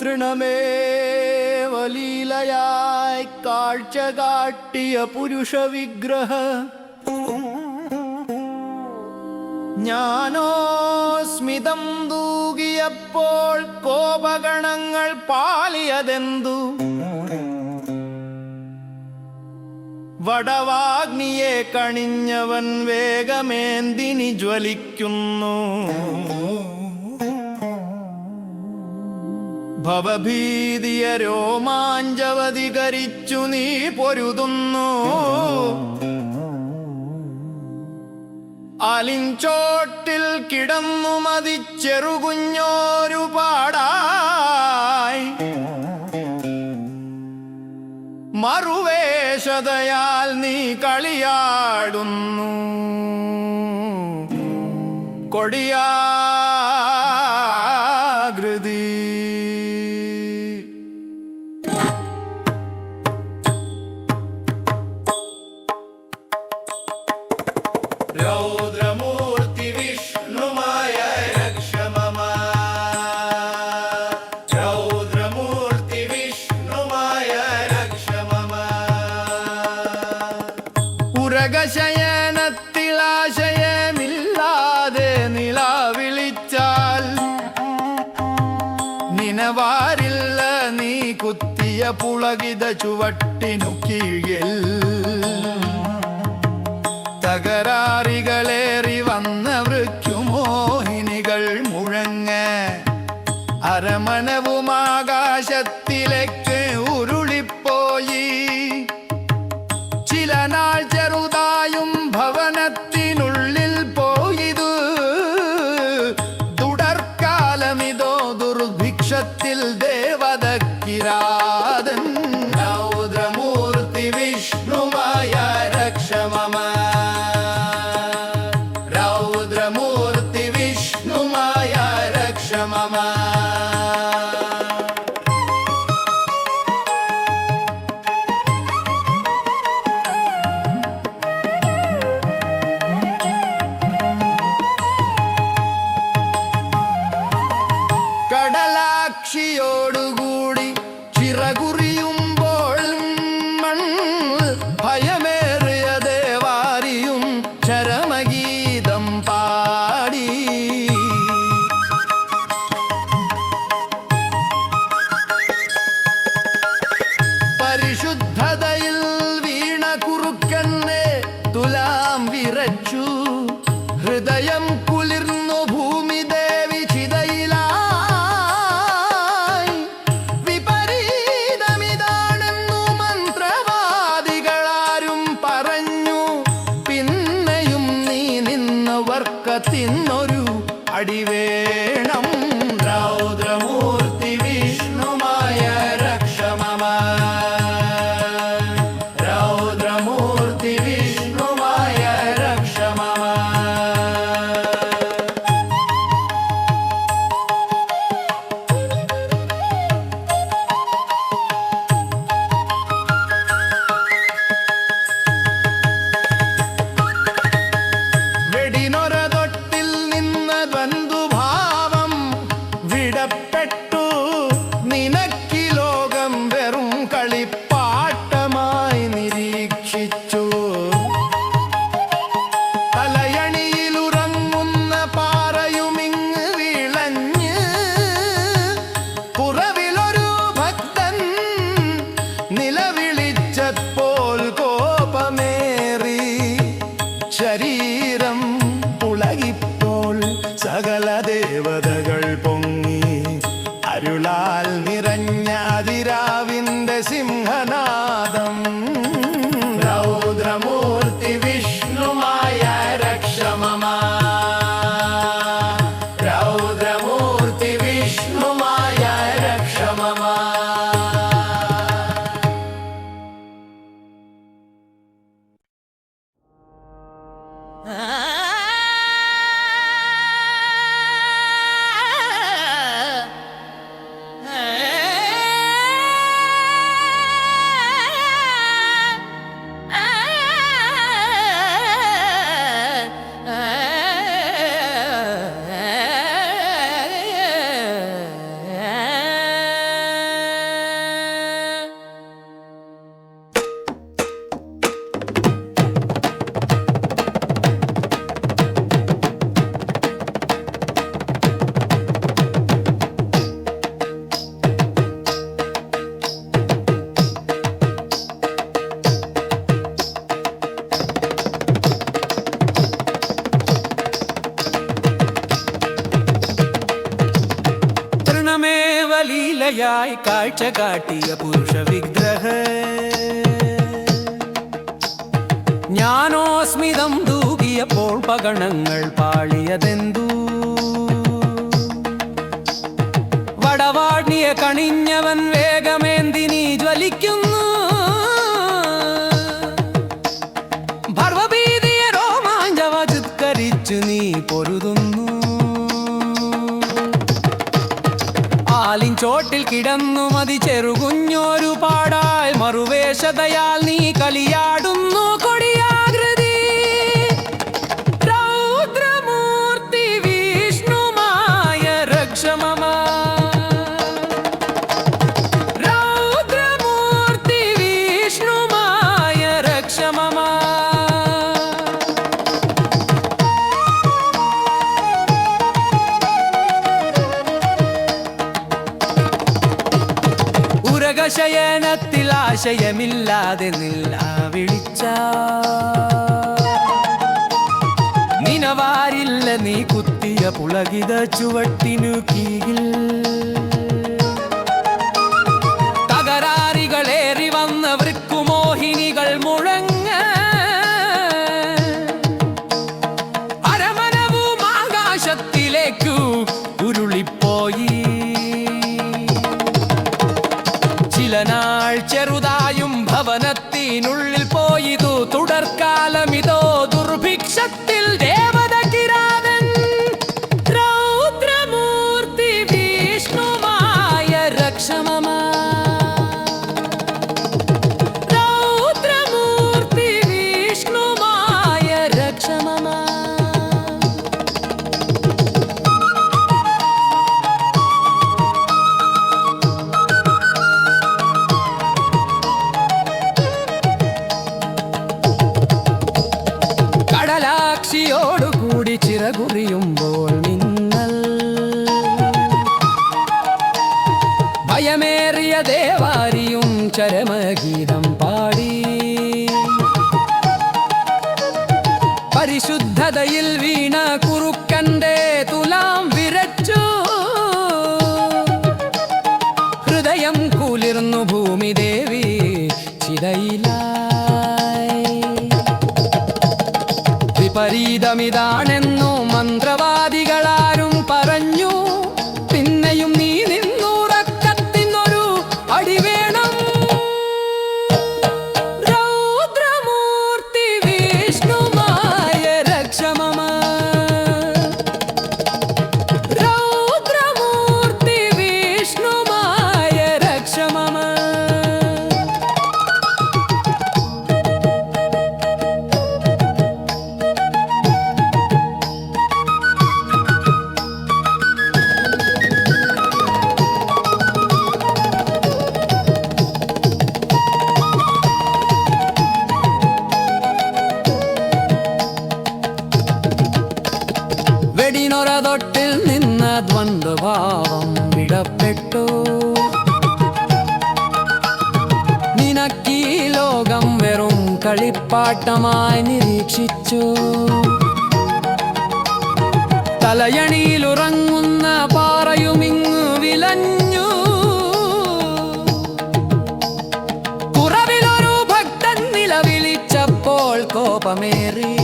തൃണമേവലീലയായി കാഴ്ച കാട്ടിയ പുരുഷവിഗ്രഹ ഞാനോ സ്മിതം തൂകിയപ്പോൾ കോപഗണങ്ങൾ പാളിയതെന്തു? വടവാഗ്നിയെ കണിഞ്ഞവൻ വേഗമേന്തിനി ജ്വലിക്കുന്നു. ഭവഭീതിയ രോമാഞ്ചവധികരിച്ചു നീ പൊരുതുന്നു. അലിഞ്ചോട്ടിൽ കിടന്നു മതിച്ചെറുകുഞ്ഞോരു പാടായി. മറുവേഷതയാൽ നീ കളിയാടുന്നു. കൊടിയാ പുളകിത ചുവട്ടിനു കീഴിൽ തകരാറികളേറി വന്ന വൃക്കുമോഹിനികൾ മുഴങ്ങ അരമനവുമാകാശത്ത് огурцы. അടിവേണം ദുർഗയായി കാഴ്ച കാട്ടിയ പുരുഷ വിഗ്രഹ. ജ്ഞാനോസ്മിതം തൂകിയപ്പോൾ പകണങ്ങൾ പാളിയതെന്തു? വടവാടിയ കണിഞ്ഞവൻ വേഗമേന്തിനി ജ്വലിക്കുന്നു. ഭർവഭീതിയെ രോമാഞ്ചവചുത്കരിച്ചു നീ പൊരുതുന്നു ചോട്ടിൽ കിടന്നു മതി ചെറുകുഞ്ഞോരു പാടാൽ മറുവേഷതയാൽ നീ കളിയാടുന്നു ഉരകശയനത്തിൽ ആശയമില്ലാതെ നില്ല വിളിച്ച. നിനവാരില്ല നീ കുത്തിയ പുളകിത ചുവട്ടിനു കീഴിൽ. ദേവാരിയും ചരമഗീതം പാടി. പരിശുദ്ധതയിൽ വീണ കുറുക്കന്റെ തുലാം വിരച്ചു. ഹൃദയം കുളിർന്നു ഭൂമി ദേവി ചിതയിലായി. വിപരീതമിതാണെന്നു കളിപ്പാട്ടമായി നിരീക്ഷിച്ചു. തലയണിയിൽ ഉറങ്ങുന്ന പാറയും പാറയുമിങ്ങു വിലഞ്ഞു. കുറവിലൊരു ഭക്തൻ നിലവിളിച്ചപ്പോൾ കോപമേറി.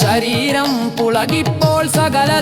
ശരീരം പുളകിപ്പോൾ സകല